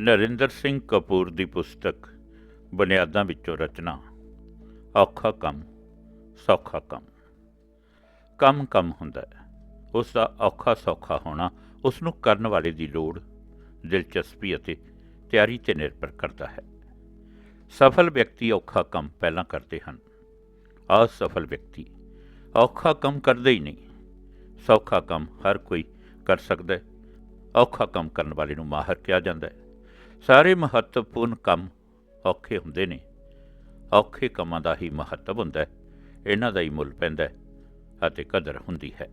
ਨਰਿੰਦਰ ਸਿੰਘ ਕਪੂਰ ਦੀ ਪੁਸਤਕ ਬੁਨਿਆਦਾਂ ਵਿੱਚੋਂ ਰਚਨਾ। ਔਖਾ ਕੰਮ, ਸੌਖਾ ਕੰਮ। ਕੰਮ ਕੰਮ ਹੁੰਦਾ ਹੈ। ਉਸ ਦਾ ਔਖਾ ਸੌਖਾ ਹੋਣਾ ਉਸ ਨੂੰ ਕਰਨ ਵਾਲੇ ਦੀ ਲੋੜ, ਦਿਲਚਸਪੀ ਅਤੇ ਤਿਆਰੀ ਤੇ ਨਿਰਭਰ ਕਰਦਾ ਹੈ। ਸਫਲ ਵਿਅਕਤੀ ਔਖਾ ਕੰਮ ਪਹਿਲਾਂ ਕਰਦੇ ਹਨ। ਅਸਫਲ ਵਿਅਕਤੀ ਔਖਾ ਕੰਮ ਕਰਦੇ ਹੀ ਨਹੀਂ। ਸੌਖਾ ਕੰਮ ਹਰ ਕੋਈ ਕਰ ਸਕਦਾ ਹੈ। ਔਖਾ ਕੰਮ ਕਰਨ ਵਾਲੇ ਨੂੰ ਮਾਹਰ ਕਿਹਾ ਜਾਂਦਾ ਹੈ। ਸਾਰੇ ਮਹੱਤਵਪੂਰਨ ਕੰਮ ਔਖੇ ਹੁੰਦੇ ਨੇ। ਔਖੇ ਕੰਮਾਂ ਦਾ ਹੀ ਮਹੱਤਵ ਹੁੰਦਾ ਹੈ। ਇਹਨਾਂ ਦਾ ਹੀ ਮੁੱਲ ਪੈਂਦਾ ਹੈ ਅਤੇ ਕਦਰ ਹੁੰਦੀ ਹੈ।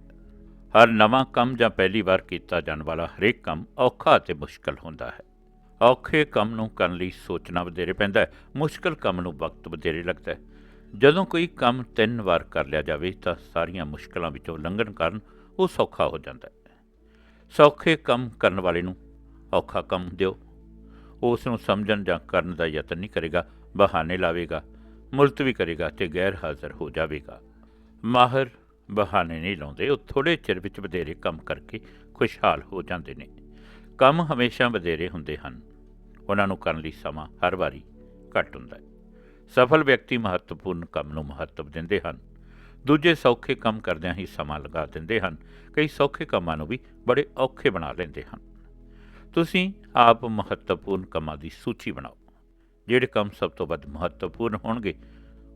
ਹਰ ਨਵਾਂ ਕੰਮ ਜਾਂ ਪਹਿਲੀ ਵਾਰ ਕੀਤਾ ਜਾਣ ਵਾਲਾ ਹਰੇਕ ਕੰਮ ਔਖਾ ਅਤੇ ਮੁਸ਼ਕਲ ਹੁੰਦਾ ਹੈ। ਔਖੇ ਕੰਮ ਨੂੰ ਕਰਨ ਲਈ ਸੋਚਣਾ ਵਧੇਰੇ ਪੈਂਦਾ ਹੈ। ਮੁਸ਼ਕਲ ਕੰਮ ਨੂੰ ਵਕਤ ਵਧੇਰੇ ਲੱਗਦਾ ਹੈ। ਜਦੋਂ ਕੋਈ ਕੰਮ ਤਿੰਨ ਵਾਰ ਕਰ ਲਿਆ ਜਾਵੇ ਤਾਂ ਸਾਰੀਆਂ ਮੁਸ਼ਕਲਾਂ ਵਿੱਚੋਂ ਲੰਘਣ ਕਾਰਨ ਉਹ ਸੌਖਾ ਹੋ ਜਾਂਦਾ ਹੈ। ਸੌਖੇ ਕੰਮ ਕਰਨ ਵਾਲੇ ਨੂੰ ਔਖਾ ਕੰਮ ਦਿਓ। ਉਸ ਨੂੰ ਸਮਝਣ ਜਾਂ ਕਰਨ ਦਾ ਯਤਨ ਨਹੀਂ ਕਰੇਗਾ, ਬਹਾਨੇ ਲਾਵੇਗਾ ਮੁਲਤਵੀ ਕਰੇਗਾ ਤੇ ਗੈਰ ਹਾਜ਼ਰ ਹੋ ਜਾਵੇਗਾ। ਮਾਹਰ ਬਹਾਨੇ ਨਹੀਂ ਲਾਉਂਦੇ, ਉਹ ਥੋੜੇ ਚਿਰ ਵਿੱਚ ਵਧੇਰੇ ਕੰਮ ਕਰਕੇ ਖੁਸ਼ਹਾਲ ਹੋ ਜਾਂਦੇ ਨੇ। ਕੰਮ ਹਮੇਸ਼ਾ ਵਧੇਰੇ ਹੁੰਦੇ ਹਨ। ਉਹਨਾਂ ਨੂੰ ਕਰਨ ਲਈ ਸਮਾਂ ਹਰ ਵਾਰੀ ਘੱਟ ਹੁੰਦਾ ਹੈ। ਸਫਲ ਵਿਅਕਤੀ ਮਹੱਤਵਪੂਰਨ ਕੰਮ ਨੂੰ ਮਹੱਤਵ ਦਿੰਦੇ ਹਨ। ਦੂਜੇ ਸੌਖੇ ਕੰਮ ਕਰਦਿਆਂ ਹੀ ਸਮਾਂ ਲਗਾ ਦਿੰਦੇ ਹਨ। ਕਈ ਸੌਖੇ ਕੰਮਾਂ ਨੂੰ ਵੀ ਬੜੇ ਔਖੇ ਬਣਾ ਲੈਂਦੇ ਹਨ। ਤੁਸੀਂ ਆਪ ਮਹੱਤਵਪੂਰਨ ਕੰਮਾਂ ਦੀ ਸੂਚੀ ਬਣਾਓ। ਜਿਹੜੇ ਕੰਮ ਸਭ ਤੋਂ ਵੱਧ ਮਹੱਤਵਪੂਰਨ ਹੋਣਗੇ,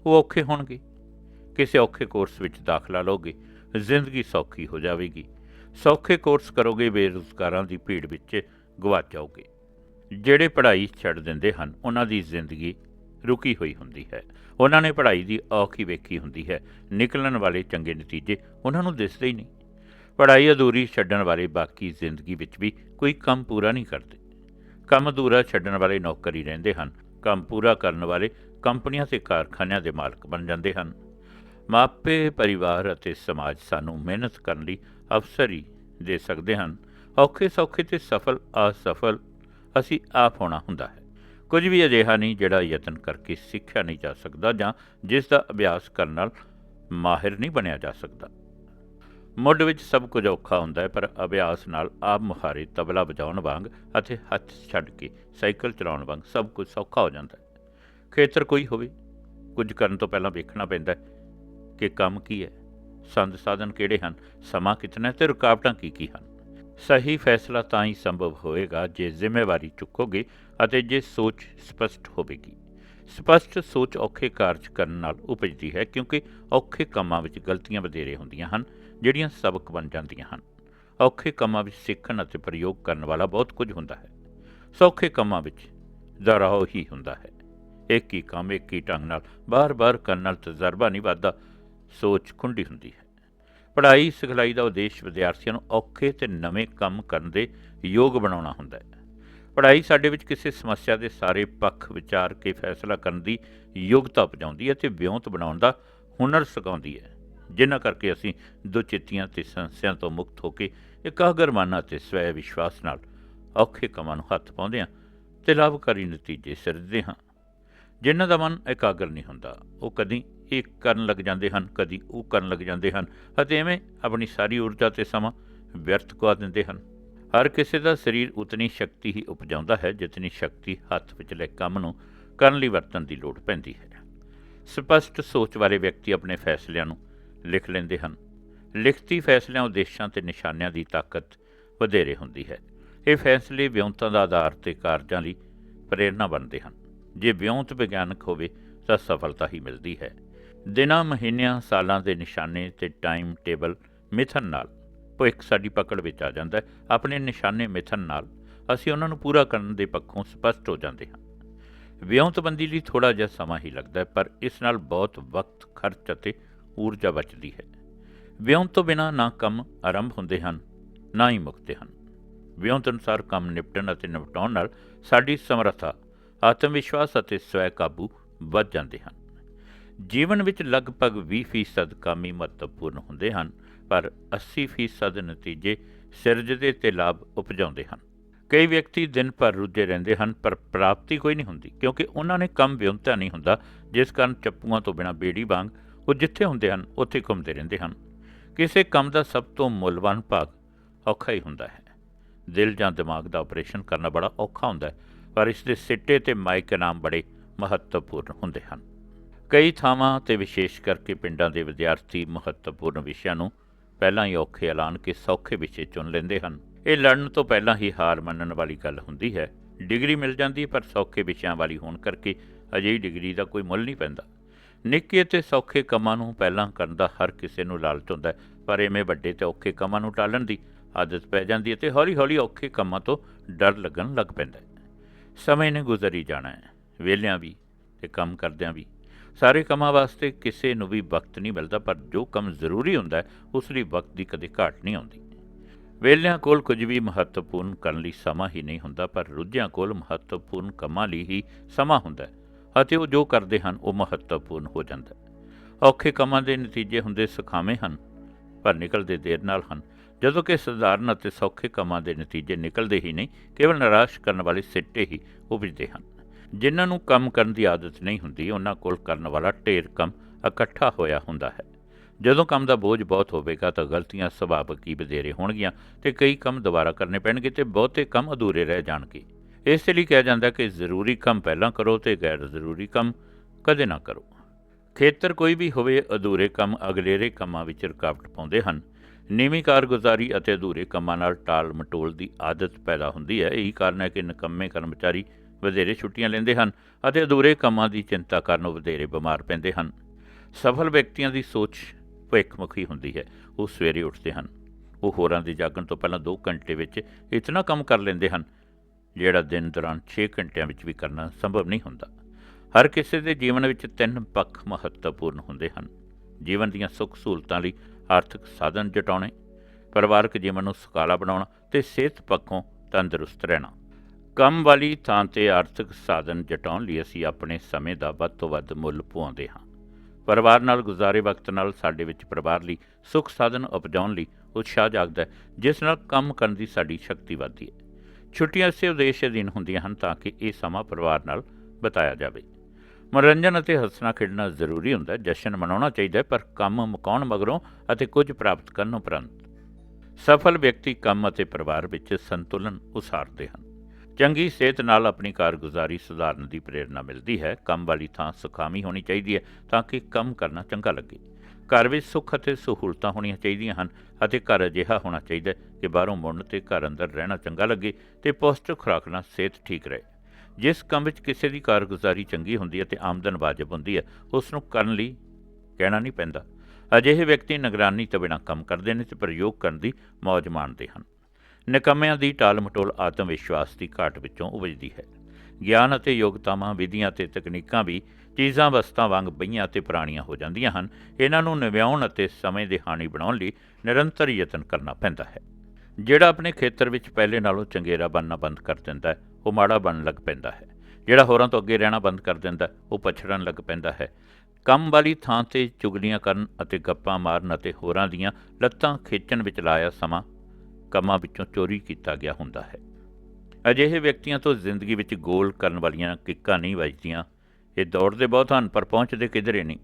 ਉਹ ਔਖੇ ਹੋਣਗੇ। ਕਿਸੇ ਔਖੇ ਕੋਰਸ ਵਿੱਚ ਦਾਖਲਾ ਲਓਗੇ, ਜ਼ਿੰਦਗੀ ਸੌਖੀ ਹੋ ਜਾਵੇਗੀ। ਸੌਖੇ ਕੋਰਸ ਕਰੋਗੇ, ਬੇਰੁਜ਼ਗਾਰਾਂ ਦੀ ਭੀੜ ਵਿੱਚ ਗਵਾਚ ਜਾਓਗੇ। ਜਿਹੜੇ ਪੜ੍ਹਾਈ ਛੱਡ ਦਿੰਦੇ ਹਨ, ਉਹਨਾਂ ਦੀ ਜ਼ਿੰਦਗੀ ਰੁਕੀ ਹੋਈ ਹੁੰਦੀ ਹੈ। ਉਹਨਾਂ ਨੇ ਪੜ੍ਹਾਈ ਦੀ ਔਖੀ ਵੇਖੀ ਹੁੰਦੀ ਹੈ। ਨਿਕਲਣ ਵਾਲੇ ਚੰਗੇ ਨਤੀਜੇ ਉਹਨਾਂ ਨੂੰ ਦਿਸਦੇ ਹੀ ਨਹੀਂ। ਪੜ੍ਹਾਈ ਅਧੂਰੀ ਛੱਡਣ ਵਾਲੇ ਬਾਕੀ ਜ਼ਿੰਦਗੀ ਵਿੱਚ ਵੀ ਕੋਈ ਕੰਮ ਪੂਰਾ ਨਹੀਂ ਕਰਦੇ। ਕੰਮ ਅਧੂਰਾ ਛੱਡਣ ਵਾਲੇ ਨੌਕਰੀ ਰਹਿੰਦੇ ਹਨ। ਕੰਮ ਪੂਰਾ ਕਰਨ ਵਾਲੇ ਕੰਪਨੀਆਂ ਤੇ ਕਾਰਖਾਨਿਆਂ ਦੇ ਮਾਲਕ ਬਣ ਜਾਂਦੇ ਹਨ। ਮਾਪੇ, ਪਰਿਵਾਰ ਅਤੇ ਸਮਾਜ ਸਾਨੂੰ ਮਿਹਨਤ ਕਰਨ ਲਈ ਅਵਸਰ ਹੀ ਦੇ ਸਕਦੇ ਹਨ। ਔਖੇ ਸੌਖੇ ਤੇ ਸਫਲ ਅਸਫਲ ਅਸੀਂ ਆਪ ਹੋਣਾ ਹੁੰਦਾ ਹੈ। ਕੁਝ ਵੀ ਅਜਿਹਾ ਨਹੀਂ ਜਿਹੜਾ ਯਤਨ ਕਰਕੇ ਸਿੱਖਿਆ ਨਹੀਂ ਜਾ ਸਕਦਾ ਜਾਂ ਜਿਸ ਦਾ ਅਭਿਆਸ ਕਰਨ ਨਾਲ ਮਾਹਿਰ ਨਹੀਂ ਬਣਿਆ ਜਾ ਸਕਦਾ। ਮੁੱਢ ਵਿੱਚ ਸਭ ਕੁਝ ਔਖਾ ਹੁੰਦਾ ਹੈ, ਪਰ ਅਭਿਆਸ ਨਾਲ ਆਪ ਮੁਹਾਰੇ ਤਬਲਾ ਵਜਾਉਣ ਵਾਂਗ ਅਤੇ ਹੱਥ ਛੱਡ ਕੇ ਸਾਈਕਲ ਚਲਾਉਣ ਵਾਂਗ ਸਭ ਕੁਝ ਸੌਖਾ ਹੋ ਜਾਂਦਾ ਹੈ। ਖੇਤਰ ਕੋਈ ਹੋਵੇ, ਕੁਝ ਕਰਨ ਤੋਂ ਪਹਿਲਾਂ ਵੇਖਣਾ ਪੈਂਦਾ ਹੈ ਕਿ ਕੰਮ ਕੀ ਹੈ, ਸੰਦ ਸਾਧਨ ਕਿਹੜੇ ਹਨ, ਸਮਾਂ ਕਿਤਨਾ ਹੈ ਤੇ ਰੁਕਾਵਟਾਂ ਕੀ ਕੀ ਹਨ। ਸਹੀ ਫੈਸਲਾ ਤਾਂ ਹੀ ਸੰਭਵ ਹੋਏਗਾ ਜੇ ਜ਼ਿੰਮੇਵਾਰੀ ਚੁੱਕੋਗੇ ਅਤੇ ਜੇ ਸੋਚ ਸਪਸ਼ਟ ਹੋਵੇਗੀ। ਸਪਸ਼ਟ ਸੋਚ ਔਖੇ ਕਾਰਜ ਕਰਨ ਨਾਲ ਉਪਜਦੀ ਹੈ ਕਿਉਂਕਿ ਔਖੇ ਕੰਮਾਂ ਵਿੱਚ ਗਲਤੀਆਂ ਵਧੇਰੇ ਹੁੰਦੀਆਂ ਹਨ। ਜਿਹੜੀਆਂ ਸਬਕ ਬਣ ਜਾਂਦੀਆਂ ਹਨ। ਔਖੇ ਕੰਮਾਂ ਵਿੱਚ ਸਿੱਖਣ ਅਤੇ ਪ੍ਰਯੋਗ ਕਰਨ ਵਾਲਾ ਬਹੁਤ ਕੁਝ ਹੁੰਦਾ ਹੈ। ਸੌਖੇ ਕੰਮਾਂ ਵਿੱਚ ਦੁਹਰਾਓ ਹੀ ਹੁੰਦਾ ਹੈ। ਇੱਕ ਹੀ ਕੰਮ ਇੱਕ ਹੀ ਢੰਗ ਨਾਲ ਬਾਰ-ਬਾਰ ਕਰਨ ਨਾਲ ਤਜਰਬਾ ਨਹੀਂ ਵੱਧਦਾ, ਸੋਚ ਖੁੰਡੀ ਹੁੰਦੀ ਹੈ। ਪੜ੍ਹਾਈ, ਸਿਖਲਾਈ ਦਾ ਉਦੇਸ਼ ਵਿਦਿਆਰਥੀਆਂ ਨੂੰ ਔਖੇ ਤੇ ਨਵੇਂ ਕੰਮ ਕਰਨ ਦੇ ਯੋਗ ਬਣਾਉਣਾ ਹੁੰਦਾ ਹੈ। ਪੜ੍ਹਾਈ ਸਾਡੇ ਵਿੱਚ ਕਿਸੇ ਸਮੱਸਿਆ ਦੇ ਸਾਰੇ ਪੱਖ ਵਿਚਾਰ ਕੇ ਫੈਸਲਾ ਕਰਨ ਦੀ ਯੋਗਤਾ ਉਪਜਾਉਂਦੀ ਹੈ ਤੇ ਵਿਉਂਤ ਬਣਾਉਣ ਦਾ ਹੁਨਰ ਸਿਖਾਉਂਦੀ ਹੈ। ਜਿਨ੍ਹਾਂ ਕਰਕੇ ਅਸੀਂ ਦੁਚਿੱਤੀਆਂ ਤੇ ਸੰਸਿਆਂ ਤੋਂ ਮੁਕਤ ਹੋ ਕੇ ਇਕਾਗਰ ਮਨ ਅਤੇ ਸਵੈ ਵਿਸ਼ਵਾਸ ਨਾਲ ਔਖੇ ਕੰਮਾਂ ਨੂੰ ਹੱਥ ਪਾਉਂਦੇ ਹਾਂ ਤੇ ਲਾਭਕਾਰੀ ਨਤੀਜੇ ਸਿਰਜਦੇ ਹਾਂ। ਜਿਨ੍ਹਾਂ ਦਾ ਮਨ ਇਕਾਗਰ ਨਹੀਂ ਹੁੰਦਾ, ਉਹ ਕਦੀ ਇਹ ਕਰਨ ਲੱਗ ਜਾਂਦੇ ਹਨ, ਕਦੀ ਉਹ ਕਰਨ ਲੱਗ ਜਾਂਦੇ ਹਨ ਅਤੇ ਐਵੇਂ ਆਪਣੀ ਸਾਰੀ ਊਰਜਾ ਤੇ ਸਮਾਂ ਵਿਅਰਥ ਗਵਾ ਦਿੰਦੇ ਹਨ। ਹਰ ਕਿਸੇ ਦਾ ਸਰੀਰ ਉਤਨੀ ਸ਼ਕਤੀ ਹੀ ਉਪਜਾਉਂਦਾ ਹੈ ਜਿਤਨੀ ਸ਼ਕਤੀ ਹੱਥ ਵਿੱਚ ਲੈ ਕੰਮ ਨੂੰ ਕਰਨ ਲਈ ਵਰਤਣ ਦੀ ਲੋੜ ਪੈਂਦੀ ਹੈ। ਸਪਸ਼ਟ ਸੋਚ ਵਾਲੇ ਵਿਅਕਤੀ ਆਪਣੇ ਫੈਸਲਿਆਂ ਨੂੰ ਲਿਖ ਲੈਂਦੇ ਹਨ। ਲਿਖਤੀ ਫੈਸਲਿਆਂ ਉਦੇਸ਼ਾਂ ਤੇ ਨਿਸ਼ਾਨਿਆਂ ਦੀ ਤਾਕਤ ਵਧੇਰੇ ਹੁੰਦੀ ਹੈ। ਇਹ ਫੈਸਲੇ ਵਿਉਂਤਾਂ ਦਾ ਆਧਾਰ ਤੇ ਕਾਰਜਾਂ ਲਈ ਪ੍ਰੇਰਣਾ ਬਣਦੇ ਹਨ। ਜੇ ਵਿਉਂਤ ਵਿਗਿਆਨਕ ਹੋਵੇ ਤਾਂ ਸਫਲਤਾ ਹੀ ਮਿਲਦੀ ਹੈ। ਦਿਨਾਂ, ਮਹੀਨਿਆਂ, ਸਾਲਾਂ ਦੇ ਨਿਸ਼ਾਨੇ ਤੇ ਟਾਈਮ ਟੇਬਲ ਮਿਥਨ ਨਾਲ ਭਵਿੱਖ ਸਾਡੀ ਪਕੜ ਵਿੱਚ ਆ ਜਾਂਦਾ ਹੈ। ਆਪਣੇ ਨਿਸ਼ਾਨੇ ਮਿਥਨ ਨਾਲ ਅਸੀਂ ਉਹਨਾਂ ਨੂੰ ਪੂਰਾ ਕਰਨ ਦੇ ਪੱਖੋਂ ਸਪਸ਼ਟ ਹੋ ਜਾਂਦੇ ਹਾਂ। ਵਿਉਂਤਬੰਦੀ ਲਈ ਥੋੜਾ ਜਿਹਾ ਸਮਾਂ ਹੀ ਲੱਗਦਾ ਹੈ, ਪਰ ਇਸ ਨਾਲ ਬਹੁਤ ਵਕਤ, ਖਰਚ ਅਤੇ ਊਰਜਾ ਬਚਦੀ ਹੈ। ਵਿਉਂਤ ਤੋਂ ਬਿਨਾ ਨਾ ਕੰਮ ਆਰੰਭ ਹੁੰਦੇ ਹਨ, ਨਾ ਹੀ ਮੁੱਕਦੇ ਹਨ। ਵਿਉਂਤ ਅਨੁਸਾਰ ਕੰਮ ਨਿਪਟਣ ਅਤੇ ਨਿਪਟਾਉਣ ਨਾਲ ਸਾਡੀ ਸਮਰੱਥਾ ਆਤਮ ਵਿਸ਼ਵਾਸ ਅਤੇ ਸਵੈ ਕਾਬੂ ਵੱਧ ਜਾਂਦੇ ਹਨ। ਜੀਵਨ ਵਿੱਚ ਲਗਭਗ 20% ਕੰਮ ਹੀ ਮਹੱਤਵਪੂਰਨ ਹੁੰਦੇ ਹਨ, ਪਰ 80% ਨਤੀਜੇ ਸਿਰਜਦੇ ਤੇ ਲਾਭ ਉਪਜਾਉਂਦੇ ਹਨ। ਕਈ ਵਿਅਕਤੀ ਦਿਨ ਭਰ ਰੁੱਝੇ ਰਹਿੰਦੇ ਹਨ, ਪਰ ਪ੍ਰਾਪਤੀ ਕੋਈ ਨਹੀਂ ਹੁੰਦੀ, ਕਿਉਂਕਿ ਉਹਨਾਂ ਨੇ ਕੰਮ ਵਿਉਂਤਾ ਨਹੀਂ ਹੁੰਦਾ, ਜਿਸ ਕਾਰਨ ਚੱਪੂਆਂ ਤੋਂ ਬਿਨਾਂ ਬੇੜੀ ਵਾਂਗ ਉਹ ਜਿੱਥੇ ਹੁੰਦੇ ਹਨ, ਉੱਥੇ ਘੁੰਮਦੇ ਰਹਿੰਦੇ ਹਨ। ਕਿਸੇ ਕੰਮ ਦਾ ਸਭ ਤੋਂ ਮੁੱਲਵਾਨ ਭਾਗ ਔਖਾ ਹੀ ਹੁੰਦਾ ਹੈ। ਦਿਲ ਜਾਂ ਦਿਮਾਗ ਦਾ ਆਪਰੇਸ਼ਨ ਕਰਨਾ ਬੜਾ ਔਖਾ ਹੁੰਦਾ ਹੈ, ਪਰ ਇਸ ਦੇ ਸਿੱਟੇ ਤੇ ਮਾਇਕ ਇਨਾਮ ਬੜੇ ਮਹੱਤਵਪੂਰਨ ਹੁੰਦੇ ਹਨ। ਕਈ ਥਾਵਾਂ ਤੇ ਵਿਸ਼ੇਸ਼ ਕਰਕੇ ਪਿੰਡਾਂ ਦੇ ਵਿਦਿਆਰਥੀ ਮਹੱਤਵਪੂਰਨ ਵਿਸ਼ਿਆਂ ਨੂੰ ਪਹਿਲਾਂ ਹੀ ਔਖੇ ਐਲਾਨ ਕੇ ਸੌਖੇ ਵਿਸ਼ੇ ਚੁਣ ਲੈਂਦੇ ਹਨ। ਇਹ ਲੜਨ ਤੋਂ ਪਹਿਲਾਂ ਹੀ ਹਾਰ ਮੰਨਣ ਵਾਲੀ ਗੱਲ ਹੁੰਦੀ ਹੈ। ਡਿਗਰੀ ਮਿਲ ਜਾਂਦੀ ਪਰ ਸੌਖੇ ਵਿਸ਼ਿਆਂ ਵਾਲੀ ਹੋਣ ਕਰਕੇ ਅਜਿਹੀ ਡਿਗਰੀ ਦਾ ਕੋਈ ਮੁੱਲ ਨਹੀਂ ਪੈਂਦਾ। ਨਿੱਕੇ ਤੇ ਸੌਖੇ ਕੰਮਾਂ ਨੂੰ ਪਹਿਲਾਂ ਕਰਨ ਦਾ ਹਰ ਕਿਸੇ ਨੂੰ ਲਾਲਚ ਹੁੰਦਾ ਪਰ ਐਵੇਂ ਵੱਡੇ ਤੇ ਔਖੇ ਕੰਮਾਂ ਨੂੰ ਟਾਲਣ ਦੀ ਆਦਤ ਪੈ ਜਾਂਦੀ ਹੈ ਤੇ ਹੌਲੀ-ਹੌਲੀ ਔਖੇ ਕੰਮਾਂ ਤੋਂ ਡਰ ਲੱਗਣ ਲੱਗ ਪੈਂਦਾ ਹੈ। ਸਮੇਂ ਨੇ ਗੁਜ਼ਰੀ ਜਾਣਾ ਹੈ, ਵਿਹਲਿਆਂ ਵੀ ਤੇ ਕੰਮ ਕਰਦਿਆਂ ਵੀ। ਸਾਰੇ ਕੰਮਾਂ ਵਾਸਤੇ ਕਿਸੇ ਨੂੰ ਵੀ ਵਕਤ ਨਹੀਂ ਮਿਲਦਾ, ਪਰ ਜੋ ਕੰਮ ਜ਼ਰੂਰੀ ਹੁੰਦਾ ਉਸ ਲਈ ਵਕਤ ਦੀ ਕਦੇ ਘਾਟ ਨਹੀਂ ਆਉਂਦੀ। ਵਿਹਲਿਆਂ ਕੋਲ ਕੁਝ ਵੀ ਮਹੱਤਵਪੂਰਨ ਕਰਨ ਲਈ ਸਮਾਂ ਹੀ ਨਹੀਂ ਹੁੰਦਾ, ਪਰ ਰੁੱਝਿਆਂ ਕੋਲ ਮਹੱਤਵਪੂਰਨ ਕੰਮਾਂ ਲਈ ਹੀ ਸਮਾਂ ਹੁੰਦਾ ਹੈ। ਅਤੇ ਉਹ ਜੋ ਕਰਦੇ ਹਨ, ਉਹ ਮਹੱਤਵਪੂਰਨ ਹੋ ਜਾਂਦਾ ਹੈ। ਔਖੇ ਕੰਮਾਂ ਦੇ ਨਤੀਜੇ ਹੁੰਦੇ ਸੁਖਾਵੇਂ ਹਨ, ਪਰ ਨਿਕਲਦੇ ਦੇਰ ਨਾਲ ਹਨ। ਜਦੋਂ ਕਿ ਸਧਾਰਨ ਅਤੇ ਸੌਖੇ ਕੰਮਾਂ ਦੇ ਨਤੀਜੇ ਨਿਕਲਦੇ ਹੀ ਨਹੀਂ, ਕੇਵਲ ਨਿਰਾਸ਼ ਕਰਨ ਵਾਲੇ ਸਿੱਟੇ ਹੀ ਉਪਜਦੇ ਹਨ। ਜਿਨ੍ਹਾਂ ਨੂੰ ਕੰਮ ਕਰਨ ਦੀ ਆਦਤ ਨਹੀਂ ਹੁੰਦੀ, ਉਹਨਾਂ ਕੋਲ ਕਰਨ ਵਾਲਾ ਢੇਰ ਕੰਮ ਇਕੱਠਾ ਹੋਇਆ ਹੁੰਦਾ ਹੈ। ਜਦੋਂ ਕੰਮ ਦਾ ਬੋਝ ਬਹੁਤ ਹੋਵੇਗਾ, ਤਾਂ ਗਲਤੀਆਂ ਸੁਭਾਵਕ ਹੀ ਵਧੇਰੇ ਹੋਣਗੀਆਂ ਤੇ ਕਈ ਕੰਮ ਦੁਬਾਰਾ ਕਰਨੇ ਪੈਣਗੇ ਤੇ ਬਹੁਤੇ ਕੰਮ ਅਧੂਰੇ ਰਹਿ ਜਾਣਗੇ। ਇਸ ਲਈ ਕਿਹਾ ਜਾਂਦਾ ਕਿ ਜ਼ਰੂਰੀ ਕੰਮ ਪਹਿਲਾਂ ਕਰੋ ਤੇ ਗੈਰ ਜ਼ਰੂਰੀ ਕੰਮ ਕਦੇ ਨਾ ਕਰੋ। ਖੇਤਰ ਕੋਈ ਵੀ ਹੋਵੇ, ਅਧੂਰੇ ਕੰਮ ਅਗਲੇਰੇ ਕੰਮਾਂ ਵਿੱਚ ਰੁਕਾਵਟ ਪਾਉਂਦੇ ਹਨ। ਨੀਵੀਂ ਕਾਰਗੁਜ਼ਾਰੀ ਅਤੇ ਅਧੂਰੇ ਕੰਮਾਂ ਨਾਲ ਟਾਲ ਮਟੋਲ ਦੀ ਆਦਤ ਪੈਦਾ ਹੁੰਦੀ ਹੈ। ਇਹੀ ਕਾਰਨ ਹੈ ਕਿ ਨਕੰਮੇ ਕਰਮਚਾਰੀ ਵਧੇਰੇ ਛੁੱਟੀਆਂ ਲੈਂਦੇ ਹਨ ਅਤੇ ਅਧੂਰੇ ਕੰਮਾਂ ਦੀ ਚਿੰਤਾ ਕਾਰਨ ਉਹ ਵਧੇਰੇ ਬਿਮਾਰ ਪੈਂਦੇ ਹਨ। ਸਫਲ ਵਿਅਕਤੀਆਂ ਦੀ ਸੋਚ ਭਵਿੱਖਮੁਖੀ ਹੁੰਦੀ ਹੈ। ਉਹ ਸਵੇਰੇ ਉੱਠਦੇ ਹਨ। ਉਹ ਹੋਰਾਂ ਦੇ ਜਾਗਣ ਤੋਂ ਪਹਿਲਾਂ 2 ਘੰਟੇ ਵਿੱਚ ਇਤਨਾ ਕੰਮ ਕਰ ਲੈਂਦੇ ਹਨ ਜਿਹੜਾ ਦਿਨ ਦੌਰਾਨ 6 ਘੰਟਿਆਂ ਵਿੱਚ ਵੀ ਕਰਨਾ ਸੰਭਵ ਨਹੀਂ ਹੁੰਦਾ। ਹਰ ਕਿਸੇ ਦੇ ਜੀਵਨ ਵਿੱਚ ਤਿੰਨ ਪੱਖ ਮਹੱਤਵਪੂਰਨ ਹੁੰਦੇ ਹਨ। ਜੀਵਨ ਦੀਆਂ ਸੁੱਖ ਸਹੂਲਤਾਂ ਲਈ ਆਰਥਿਕ ਸਾਧਨ ਜਟਾਉਣੇ, ਪਰਿਵਾਰਕ ਜੀਵਨ ਨੂੰ ਸੁਖਾਲਾ ਬਣਾਉਣਾ ਤੇ ਸਿਹਤ ਪੱਖੋਂ ਤੰਦਰੁਸਤ ਰਹਿਣਾ। ਕੰਮ ਵਾਲੀ ਥਾਂ ਤੇ ਆਰਥਿਕ ਸਾਧਨ ਜਟਾਉਣ ਲਈ ਅਸੀਂ ਆਪਣੇ ਸਮੇਂ ਦਾ ਵੱਧ ਤੋਂ ਵੱਧ ਮੁੱਲ ਪਾਉਂਦੇ ਹਾਂ। ਪਰਿਵਾਰ ਨਾਲ ਗੁਜ਼ਾਰੇ ਵਕਤ ਨਾਲ ਸਾਡੇ ਵਿੱਚ ਪਰਿਵਾਰ ਲਈ ਸੁੱਖ ਸਾਧਨ ਉਪਜਾਉਣ ਲਈ ਉਤਸ਼ਾਹ ਜਾਗਦਾ ਹੈ, ਜਿਸ ਨਾਲ ਕੰਮ ਕਰਨ ਦੀ ਸਾਡੀ ਸ਼ਕਤੀ ਵੱਧਦੀ ਹੈ। ਛੁੱਟੀਆਂ ਇਸੇ ਉਦੇਸ਼ ਅਧੀਨ ਹੁੰਦੀਆਂ ਹਨ ਤਾਂ ਕਿ ਇਹ ਸਮਾਂ ਪਰਿਵਾਰ ਨਾਲ ਬਿਤਾਇਆ ਜਾਵੇ। ਮਨੋਰੰਜਨ ਅਤੇ ਹੱਸਣਾ ਖੇਡਣਾ ਜ਼ਰੂਰੀ ਹੁੰਦਾ ਹੈ, ਜਸ਼ਨ ਮਨਾਉਣਾ ਚਾਹੀਦਾ ਹੈ, ਪਰ ਕੰਮ ਮੁਕਾਉਣ ਮਗਰੋਂ ਅਤੇ ਕੁਝ ਪ੍ਰਾਪਤ ਕਰਨ ਉਪਰੰਤ। ਸਫਲ ਵਿਅਕਤੀ ਕੰਮ ਅਤੇ ਪਰਿਵਾਰ ਵਿੱਚ ਸੰਤੁਲਨ ਉਸਾਰਦੇ ਹਨ। ਚੰਗੀ ਸਿਹਤ ਨਾਲ ਆਪਣੀ ਕਾਰਗੁਜ਼ਾਰੀ ਸੁਧਾਰਨ ਦੀ ਪ੍ਰੇਰਣਾ ਮਿਲਦੀ ਹੈ। ਕੰਮ ਵਾਲੀ ਥਾਂ ਸੁਖਾਮੀ ਹੋਣੀ ਚਾਹੀਦੀ ਹੈ ਤਾਂ ਕਿ ਕੰਮ ਕਰਨਾ ਚੰਗਾ ਲੱਗੇ। ਘਰ ਵਿੱਚ ਸੁੱਖ ਅਤੇ ਸਹੂਲਤਾਂ ਹੋਣੀਆਂ ਚਾਹੀਦੀਆਂ ਹਨ ਅਤੇ ਘਰ ਅਜਿਹਾ ਹੋਣਾ ਚਾਹੀਦਾ ਕਿ ਬਾਹਰੋਂ ਮੁੜਨ ਤੇ ਘਰ ਅੰਦਰ ਰਹਿਣਾ ਚੰਗਾ ਲੱਗੇ ਤੇ ਪੌਸ਼ਟਿਕ ਖੁਰਾਕ ਨਾਲ ਸਿਹਤ ਠੀਕ ਰਹੇ। ਜਿਸ ਕੰਮ ਵਿੱਚ ਕਿਸੇ ਦੀ ਕਾਰਗੁਜ਼ਾਰੀ ਚੰਗੀ ਹੁੰਦੀ ਹੈ ਤੇ ਆਮਦਨ ਵਾਜਬ ਹੁੰਦੀ ਹੈ ਉਸ ਨੂੰ ਕਰਨ ਲਈ ਕਹਿਣਾ ਨਹੀਂ ਪੈਂਦਾ। ਅਜਿਹੇ ਵਿਅਕਤੀ ਨਿਗਰਾਨੀ ਤੋਂ ਬਿਨਾਂ ਕੰਮ ਕਰਦੇ ਨੇ ਤੇ ਪ੍ਰਯੋਗ ਕਰਨ ਦੀ ਮੌਜ ਮਾਣਦੇ ਹਨ। ਨਿਕੰਮਿਆਂ ਦੀ ਟਾਲ ਮਟੋਲ ਆਤਮ ਵਿਸ਼ਵਾਸ ਦੀ ਘਾਟ ਵਿੱਚੋਂ ਉਪਜਦੀ ਹੈ। ਗਿਆਨ ਅਤੇ ਯੋਗਤਾਵਾਂ, ਵਿਧੀਆਂ ਤੇ ਤਕਨੀਕਾਂ ਵੀ ਚੀਜ਼ਾਂ, ਵਸਤਾਂ ਵਾਂਗ ਬਈਆਂ ਤੇ ਪੁਰਾਣੀਆਂ ਹੋ ਜਾਂਦੀਆਂ ਹਨ। ਇਹਨਾਂ ਨੂੰ ਨਵਿਆਉਣ ਅਤੇ ਸਮੇਂ ਦੇ ਹਾਣੀ ਬਣਾਉਣ ਲਈ ਨਿਰੰਤਰ ਯਤਨ ਕਰਨਾ ਪੈਂਦਾ ਹੈ। ਜਿਹੜਾ ਆਪਣੇ ਖੇਤਰ ਵਿੱਚ ਪਹਿਲੇ ਨਾਲੋਂ ਚੰਗੇਰਾ ਬਣਨਾ ਬੰਦ ਕਰ ਦਿੰਦਾ ਹੈ, ਉਹ ਮਾੜਾ ਬਣਨ ਲੱਗ ਪੈਂਦਾ ਹੈ। ਜਿਹੜਾ ਹੋਰਾਂ ਤੋਂ ਅੱਗੇ ਰਹਿਣਾ ਬੰਦ ਕਰ ਦਿੰਦਾ ਉਹ ਪਛੜਨ ਲੱਗ ਪੈਂਦਾ ਹੈ। ਕੰਮ ਵਾਲੀ ਥਾਂ ਤੇ ਚੁਗਲੀਆਂ ਕਰਨ ਅਤੇ ਗੱਪਾਂ ਮਾਰਨ ਅਤੇ ਹੋਰਾਂ ਦੀਆਂ ਲੱਤਾਂ ਖੇਚਣ ਵਿੱਚ ਲਾਇਆ ਸਮਾਂ ਕੰਮਾਂ ਵਿੱਚੋਂ ਚੋਰੀ ਕੀਤਾ ਗਿਆ ਹੁੰਦਾ ਹੈ। ਅਜਿਹੇ ਵਿਅਕਤੀਆਂ ਤੋਂ ਜ਼ਿੰਦਗੀ ਵਿੱਚ ਗੋਲ ਕਰਨ ਵਾਲੀਆਂ ਕਿੱਕਾਂ ਨਹੀਂ ਵੱਜਦੀਆਂ। ਇਹ ਦੌੜਦੇ ਬਹੁਤ ਹਨ, ਪਰ ਪਹੁੰਚਦੇ ਕਿਧਰੇ ਨਹੀਂ।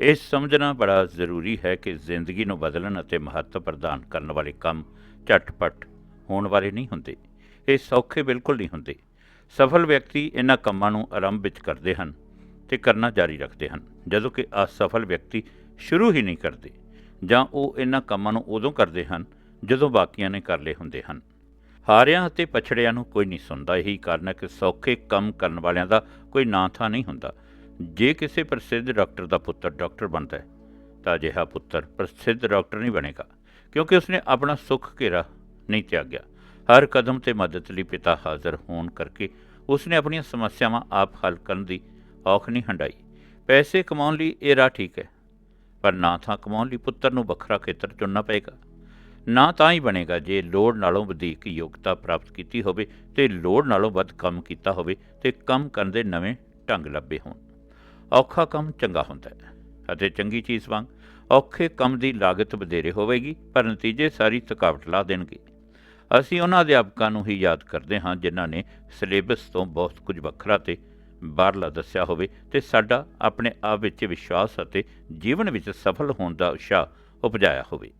ਇਹ ਸਮਝਣਾ ਬੜਾ ਜ਼ਰੂਰੀ ਹੈ ਕਿ ਜ਼ਿੰਦਗੀ ਨੂੰ ਬਦਲਣ ਅਤੇ ਮਹੱਤਵ ਪ੍ਰਦਾਨ ਕਰਨ ਵਾਲੇ ਕੰਮ ਝਟਪਟ ਹੋਣ ਵਾਲੇ ਨਹੀਂ ਹੁੰਦੇ। ਇਹ ਸੌਖੇ ਬਿਲਕੁਲ ਨਹੀਂ ਹੁੰਦੇ। ਸਫਲ ਵਿਅਕਤੀ ਇਹਨਾਂ ਕੰਮਾਂ ਨੂੰ ਆਰੰਭ ਵਿੱਚ ਕਰਦੇ ਹਨ ਤੇ ਕਰਨਾ ਜਾਰੀ ਰੱਖਦੇ ਹਨ, ਜਦੋਂ ਕਿ ਅਸਫਲ ਵਿਅਕਤੀ ਸ਼ੁਰੂ ਹੀ ਨਹੀਂ ਕਰਦੇ ਜਾਂ ਉਹ ਇਹਨਾਂ ਕੰਮਾਂ ਨੂੰ ਉਦੋਂ ਕਰਦੇ ਹਨ ਜਦੋਂ ਬਾਕੀਆਂ ਨੇ ਕਰ ਲਏ ਹੁੰਦੇ ਹਨ। ਹਾਰਿਆਂ ਅਤੇ ਪਛੜਿਆਂ ਨੂੰ ਕੋਈ ਨਹੀਂ ਸੁਣਦਾ। ਇਹੀ ਕਾਰਨ ਹੈ ਕਿ ਸੌਖੇ ਕੰਮ ਕਰਨ ਵਾਲਿਆਂ ਦਾ ਕੋਈ ਨਾਂ ਥਾਂ ਨਹੀਂ ਹੁੰਦਾ। ਜੇ ਕਿਸੇ ਪ੍ਰਸਿੱਧ ਡਾਕਟਰ ਦਾ ਪੁੱਤਰ ਡਾਕਟਰ ਬਣਦਾ ਹੈ, ਤਾਂ ਅਜਿਹਾ ਪੁੱਤਰ ਪ੍ਰਸਿੱਧ ਡਾਕਟਰ ਨਹੀਂ ਬਣੇਗਾ, ਕਿਉਂਕਿ ਉਸਨੇ ਆਪਣਾ ਸੁੱਖ ਘੇਰਾ ਨਹੀਂ ਤਿਆਗਿਆ। ਹਰ ਕਦਮ ਤੇ ਮਦਦ ਲਈ ਪਿਤਾ ਹਾਜ਼ਰ ਹੋਣ ਕਰਕੇ ਉਸਨੇ ਆਪਣੀਆਂ ਸਮੱਸਿਆਵਾਂ ਆਪ ਹੱਲ ਕਰਨ ਦੀ ਔਖ ਨਹੀਂ ਹੰਡਾਈ। ਪੈਸੇ ਕਮਾਉਣ ਲਈ ਇਹ ਰਾਹ ਠੀਕ ਹੈ, ਪਰ ਨਾ ਥਾਂ ਕਮਾਉਣ ਲਈ ਪੁੱਤਰ ਨੂੰ ਵੱਖਰਾ ਖੇਤਰ ਚੁਣਨਾ ਪਏਗਾ। ਨਾ ਤਾਂ ਹੀ ਬਣੇਗਾ ਜੇ ਲੋੜ ਨਾਲੋਂ ਵਧੇਕ ਯੋਗਤਾ ਪ੍ਰਾਪਤ ਕੀਤੀ ਹੋਵੇ ਤੇ ਲੋੜ ਨਾਲੋਂ ਵੱਧ ਕੰਮ ਕੀਤਾ ਹੋਵੇ ਤੇ ਕੰਮ ਕਰਨ ਦੇ ਨਵੇਂ ਢੰਗ ਲੱਭੇ ਹੋਣ। ਔਖਾ ਕੰਮ ਚੰਗਾ ਹੁੰਦਾ ਹੈ ਅਤੇ ਚੰਗੀ ਚੀਜ਼ ਵਾਂਗ ਔਖੇ ਕੰਮ ਦੀ ਲਾਗਤ ਵਧੇਰੇ ਹੋਵੇਗੀ, ਪਰ ਨਤੀਜੇ ਸਾਰੀ ਥਕਾਵਟ ਲਾ ਦੇਣਗੇ। ਅਸੀਂ ਉਹਨਾਂ ਅਧਿਆਪਕਾਂ ਨੂੰ ਹੀ ਯਾਦ ਕਰਦੇ ਹਾਂ ਜਿਨ੍ਹਾਂ ਨੇ ਸਿਲੇਬਸ ਤੋਂ ਬਹੁਤ ਕੁਝ ਵੱਖਰਾ ਤੇ ਬਾਹਰਲਾ ਦੱਸਿਆ ਹੋਵੇ ਤੇ ਸਾਡਾ ਆਪਣੇ ਆਪ ਵਿੱਚ ਵਿਸ਼ਵਾਸ ਅਤੇ ਜੀਵਨ ਵਿੱਚ ਸਫਲ ਹੋਣ ਦਾ ਉਤਸ਼ਾਹ ਉਪਜਾਇਆ ਹੋਵੇ।